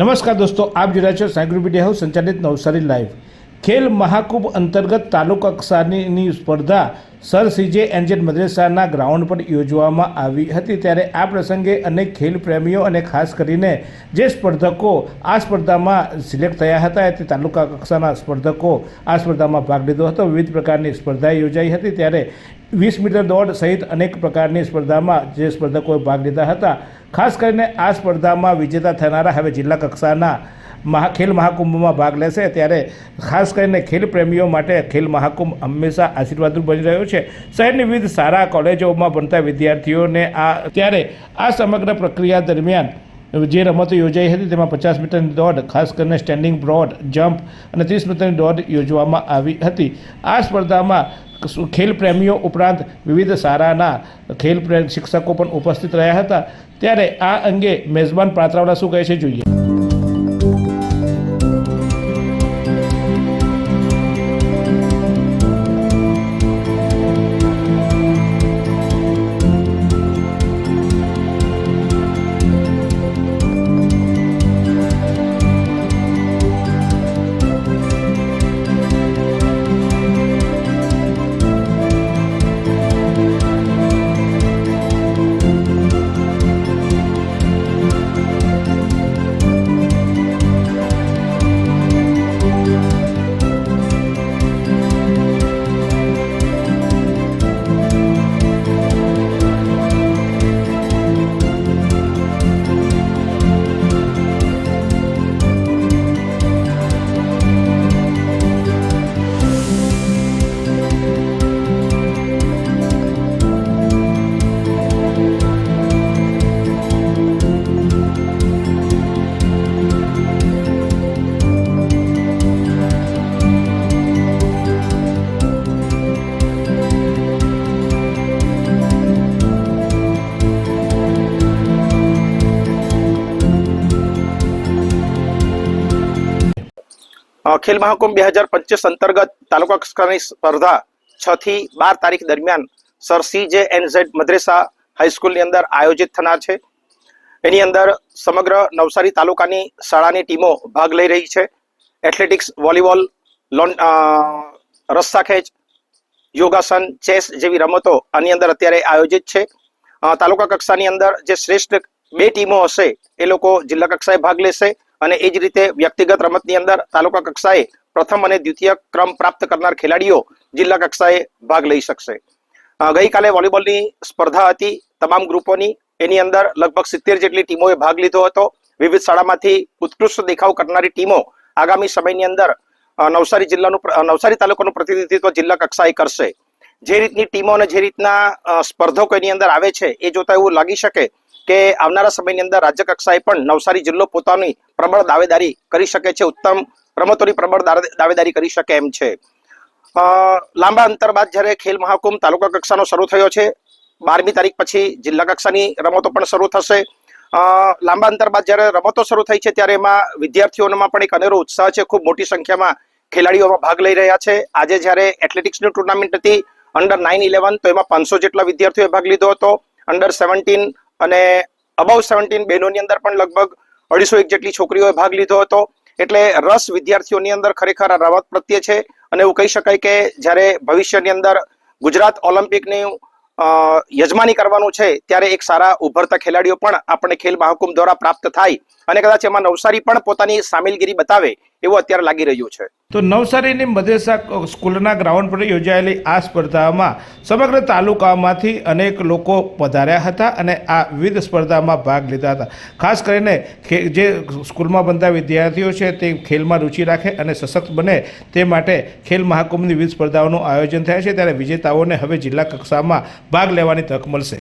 નમસ્કાર દોસ્તો, આપ જોઈ છો સાયગ્રુ મીડિયા હાઉસ, સંચાલિત નવસારી લાઈવ. ખેલ મહાકુંભ અંતર્ગત તાલુકા કક્ષાની સ્પર્ધા સર સીજે એન્જલ મદ્રેસાના ગ્રાઉન્ડ પર યોજવામાં આવી હતી. ત્યારે આ પ્રસંગે અનેક ખેલ પ્રેમીઓ અને ખાસ કરીને જે સ્પર્ધકો આ સ્પર્ધામાં સિલેક્ટ થયા હતા તે તાલુકા કક્ષાના સ્પર્ધકો આ સ્પર્ધામાં ભાગ લીધો હતો. વિવિધ પ્રકારની સ્પર્ધા યોજાઈ હતી. ત્યારે વીસ મીટર દોડ સહિત અનેક પ્રકારની સ્પર્ધામાં જે સ્પર્ધકોએ ભાગ લીધા હતા. ખાસ કરીને આ સ્પર્ધામાં વિજેતા થનારા હવે જિલ્લા કક્ષાના મહા, ખેલ મહાકુંભમાં ભાગ લેશે. ત્યારે ખાસ કરીને ખેલ પ્રેમીઓ માટે ખેલ મહાકુંભ હંમેશા આશીર્વાદરૂપ બની રહ્યો છે. શહેરની વિવિધ સારા કોલેજોમાં ભણતા વિદ્યાર્થીઓને આ, ત્યારે આ સમગ્ર પ્રક્રિયા દરમિયાન જે રમતો યોજાઈ હતી તેમાં પચાસ મીટરની દોડ, ખાસ કરીને સ્ટેન્ડિંગ બ્રોડ જમ્પ અને ત્રીસ મીટરની દોડ યોજવામાં આવી હતી. આ સ્પર્ધામાં ખેલ પ્રેમીઓ ઉપરાંત વિવિધ શાળાના ખેલ શિક્ષકો પણ ઉપસ્થિત રહ્યા હતા. ત્યારે આ અંગે મેઝબાન પાત્રાવાલા શું કહે છે જોઈએ. ખેલ મહાકુંભ બે હજાર પચીસ અંતર્ગત તાલુકા કક્ષાની સ્પર્ધા છ થી બાર તારીખ દરમિયાન sir C J N Z મદ્રેસા હાઈસ્કૂલની અંદર આયોજિત થનાર છે. એની અંદર સમગ્ર નવસારી તાલુકાની શાળાની ટીમો ભાગ લઈ રહી છે. એથ્લેટિક્સ વોલીબોલ લોન રસ્સાખેંચ રસ્સા યોગાસન ચેસ જેવી રમતો આની અંદર અત્યારે આયોજિત છે. તાલુકા કક્ષાની અંદર જે શ્રેષ્ઠ બે ટીમો હશે એ લોકો જિલ્લા કક્ષાએ ભાગ લેશે. અને એ જ રીતે વ્યક્તિગત રમતની અંદર તાલુકા કક્ષાએ પ્રથમ અને દ્વિતીય ક્રમ પ્રાપ્ત કરનાર ખેલાડીઓ જિલ્લા કક્ષાએ ભાગ લઈ શકશે. ગઈકાલે વોલીબોલની સ્પર્ધા હતી. તમામ ગ્રુપોની એની અંદર લગભગ સિત્તેર જેટલી ટીમોએ ભાગ લીધો હતો. વિવિધ શાળામાંથી ઉત્કૃષ્ટ દેખાવ કરનારી ટીમો આગામી સમયની અંદર નવસારી જિલ્લાનું નવસારી તાલુકાનું પ્રતિનિધિત્વ જિલ્લા કક્ષાએ કરશે. જે રીતની ટીમો અને જે રીતના સ્પર્ધકો એની અંદર આવે છે એ જોતા એવું લાગી શકે કે આવનારા સમયની અંદર રાજ્ય કક્ષાએ પણ નવસારી જિલ્લો પોતાની પ્રબળ દાવેદારી કરી શકે છે, ઉત્તમ રમતોની પ્રબળ દાવેદારી કરી શકે એમ છે. લાંબા અંતર બાદ જ્યારે ખેલ મહાકુંભ તાલુકા કક્ષાનો શરૂ થયો છે, બારમી તારીખ પછી જિલ્લા કક્ષાની રમતો પણ શરૂ થશે. લાંબા અંતર બાદ જ્યારે રમતો શરૂ થઈ છે ત્યારે એમાં વિદ્યાર્થીઓમાં પણ એક અનેરો ઉત્સાહ છે, ખૂબ મોટી સંખ્યામાં ખેલાડીઓમાં ભાગ લઈ રહ્યા છે. આજે જ્યારે એથ્લેટિક્સની ટુર્નામેન્ટ હતી અંડર નાઇન ઇલેવન તો એમાં પાંચસો જેટલા વિદ્યાર્થીઓએ ભાગ લીધો હતો. અંડર સેવન્ટીન અને અબાઉ સેવન્ટીન બહેનોની અંદર પણ લગભગ અઢીસો એક જેટલી છોકરીઓએ ભાગ લીધો હતો. એટલે રસ વિદ્યાર્થીઓની અંદર ખરેખર આ રમત પ્રત્યે છે અને એવું કહી શકાય કે જ્યારે ભવિષ્યની અંદર ગુજરાત ઓલિમ્પિકની યજમાની કરવાનું છે, ત્યારે એક સારા ઉભરતા ખેલાડીઓ પણ આપણે ખેલ મહાકુંભ દ્વારા પ્રાપ્ત થાય. અને કદાચ એમાં નવસારી પણ પોતાની સામેલગીરી બતાવે એવું અત્યારે લાગી રહ્યું છે. તો નવસારીની મદ્રેસા સ્કૂલના ગ્રાઉન્ડ પર યોજાયેલી આ સ્પર્ધામાં સમગ્ર તાલુકામાંથી અનેક લોકો પધાર્યા હતા અને આ વિવિધ સ્પર્ધામાં ભાગ લીધા હતા. ખાસ કરીને જે સ્કૂલમાં બનતા વિદ્યાર્થીઓ છે તે ખેલમાં રુચિ રાખે અને સશક્ત બને તે માટે ખેલ મહાકુંભની વિવિધ સ્પર્ધાઓનું આયોજન થાય છે. ત્યારે વિજેતાઓને હવે જિલ્લા કક્ષામાં ભાગ લેવાની તક મળશે.